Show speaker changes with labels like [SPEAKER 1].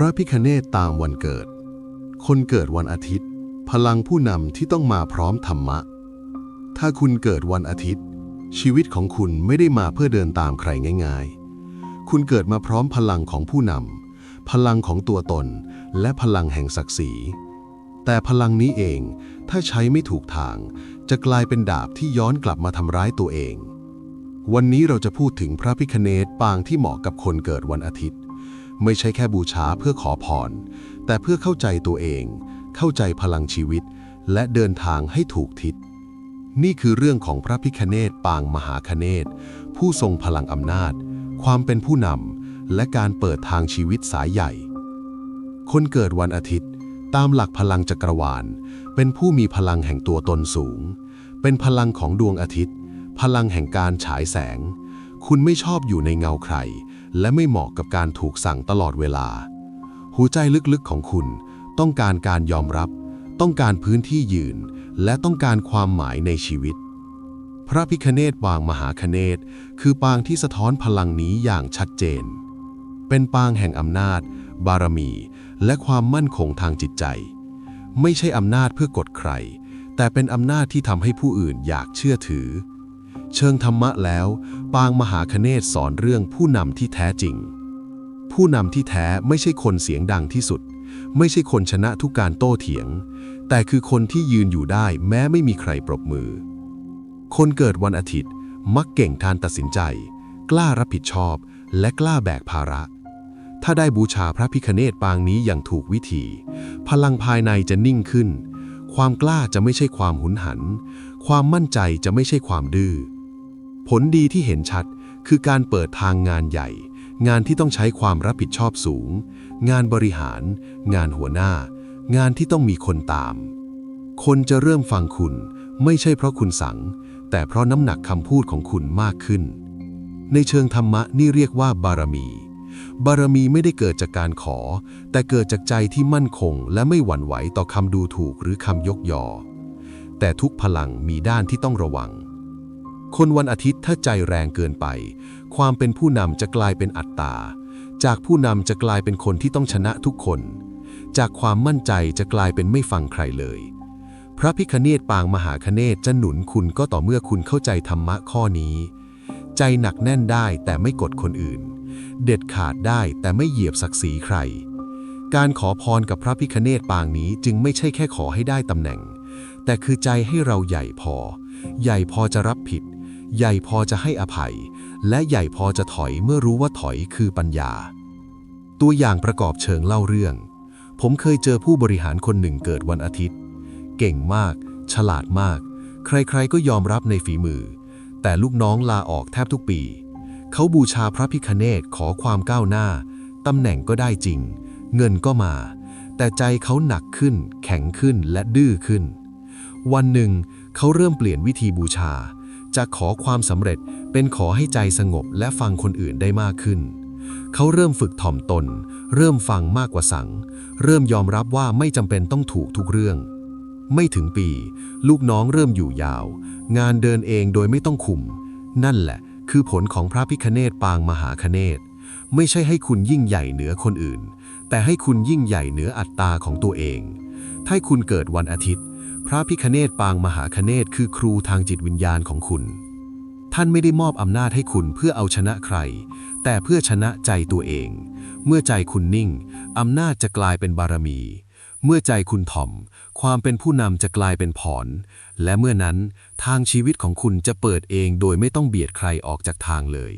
[SPEAKER 1] ระพิคเนตตามวันเกิด คนเกิดวันอาทิตย์ พลังผู้นำที่ต้องมาพร้อมธรรมะ ถ้าคุณเกิดวันอาทิตย์ ชีวิตของคุณไม่ได้มาเพื่อเดินตามใครง่าย ๆ คุณเกิดมาพร้อมพลังของผู้นำพลังของตัวตน และพลังแห่งศักดิ์ศรี แต่พลังนี้เองถ้าใช้ไม่ถูกทาง จะกลายเป็นดาบที่ย้อนกลับมาทำร้ายตัวเอง วันนี้เราจะพูดถึงพระพิคเนตปางที่เหมาะกับคนเกิดวันอาทิตย์ ไม่ใช่แค่บูชาเพื่อขอพร แต่เพื่อเข้าใจตัวเอง เข้าใจพลังชีวิต และเดินทางให้ถูกทิศ นี่คือเรื่องของพระพิคเนตปางมหาคเนตผู้ทรงพลังอำนาจ ความเป็นผู้นำและการเปิดทางชีวิตสายใหญ่ คนเกิดวันอาทิตย์ ตามหลักพลังจักรวาล เป็นผู้มีพลังแห่งตัวตนสูง เป็นพลังของดวงอาทิตย์ พลังแห่งการฉายแสง คุณไม่ชอบอยู่ในเงาใคร และไม่เหมาะกับการถูกสั่งตลอดเวลา หัวใจลึกๆของคุณ ต้องการการยอมรับ ต้องการพื้นที่ยืน และต้องการความหมายในชีวิต พระพิคเนตปางมหาคเนตคือปางที่สะท้อนพลังนี้อย่างชัดเจน เป็นปางแห่งอำนาจ บารมี และความมั่นคงทางจิตใจ ไม่ใช่อำนาจเพื่อกดใคร แต่เป็นอำนาจที่ทำให้ผู้อื่นอยากเชื่อถือ เชิงธรรมะแล้ว ปางมหาคเนศสอนเรื่องผู้นำที่แท้จริง ผู้นำที่แท้ไม่ใช่คนเสียงดังที่สุด ไม่ใช่คนชนะทุกการโต้เถียง แต่คือคนที่ยืนอยู่ได้แม้ไม่มีใครปรบมือ คนเกิดวันอาทิตย์ มักเก่งทานตัดสินใจ กล้ารับผิดชอบ และกล้าแบกภาระ ถ้าได้บูชาพระพิคเนตปางนี้อย่างถูกวิธี พลังภายในจะนิ่งขึ้นความกล้าจะไม่ใช่ความหุนหัน ความมั่นใจจะไม่ใช่ความดื้อ ผลดีที่เห็นชัดคือการเปิดทางงานใหญ่ งานที่ต้องใช้ความรับผิดชอบสูง งานบริหาร งานหัวหน้า งานที่ต้องมีคนตาม คนจะเริ่มฟังคุณ ไม่ใช่เพราะคุณสั่งแต่เพราะน้ำหนักคำพูดของคุณมากขึ้น ในเชิงธรรมะนี่เรียกว่าบารมี บารมีไม่ได้เกิดจากการขอ แต่เกิดจากใจที่มั่นคง และไม่หวั่นไหวต่อคำดูถูกหรือคำยกยอ แต่ทุกพลังมีด้านที่ต้องระวัง คนวันอาทิตย์ถ้าใจแรงเกินไป ความเป็นผู้นำจะกลายเป็นอัตตา จากผู้นำจะกลายเป็นคนที่ต้องชนะทุกคน จากความมั่นใจจะกลายเป็นไม่ฟังใครเลย พระพิคเนตปางมหาคเนตจะหนุนคุณก็ต่อเมื่อคุณเข้าใจธรรมะข้อนี้ ใจหนักแน่นได้แต่ไม่กดคนอื่น เด็ดขาดได้แต่ไม่เหยียบศักดิ์ศรีใคร การขอพรกับพระพิคเนตปางนี้จึงไม่ใช่แค่ขอให้ได้ตำแหน่ง แต่คือใจให้เราใหญ่พอ ใหญ่พอจะรับผิด ใหญ่พอจะให้อภัย และใหญ่พอจะถอยเมื่อรู้ว่าถอยคือปัญญา ตัวอย่างประกอบเชิงเล่าเรื่อง ผมเคยเจอผู้บริหารคนหนึ่งเกิดวันอาทิตย์ เก่งมาก ฉลาดมาก ใครๆก็ยอมรับในฝีมือ แต่ลูกน้องลาออกแทบทุกปี เขาบูชาพระพิคเนตขอความก้าวหน้าตำแหน่งก็ได้จริง เงินก็มา แต่ใจเขาหนักขึ้น แข็งขึ้นและดื้อขึ้น วันหนึ่งเขาเริ่มเปลี่ยนวิธีบูชา จากขอความสำเร็จเป็นขอให้ใจสงบและฟังคนอื่นได้มากขึ้น เขาเริ่มฝึกถ่อมตน เริ่มฟังมากกว่าสั่ง เริ่มยอมรับว่าไม่จำเป็นต้องถูกทุกเรื่อง ไม่ถึงปี ลูกน้องเริ่มอยู่ยาว งานเดินเองโดยไม่ต้องคุม นั่นแหละ คือผลของพระพิคเนตปางมหาคเนตไม่ใช่ให้คุณยิ่งใหญ่เหนือคนอื่น แต่ให้คุณยิ่งใหญ่เหนืออัตตาของตัวเอง ถ้าคุณเกิดวันอาทิตย์ พระพิคเนตปางมหาคเนตคือครูทางจิตวิญญาณของคุณ ท่านไม่ได้มอบอำนาจให้คุณเพื่อเอาชนะใคร แต่เพื่อชนะใจตัวเอง เมื่อใจคุณนิ่ง อำนาจจะกลายเป็นบารมี เมื่อใจคุณถ่อม ความเป็นผู้นำจะกลายเป็นผอน และเมื่อนั้นทางชีวิตของคุณจะเปิดเองโดยไม่ต้องเบียดใครออกจากทางเลย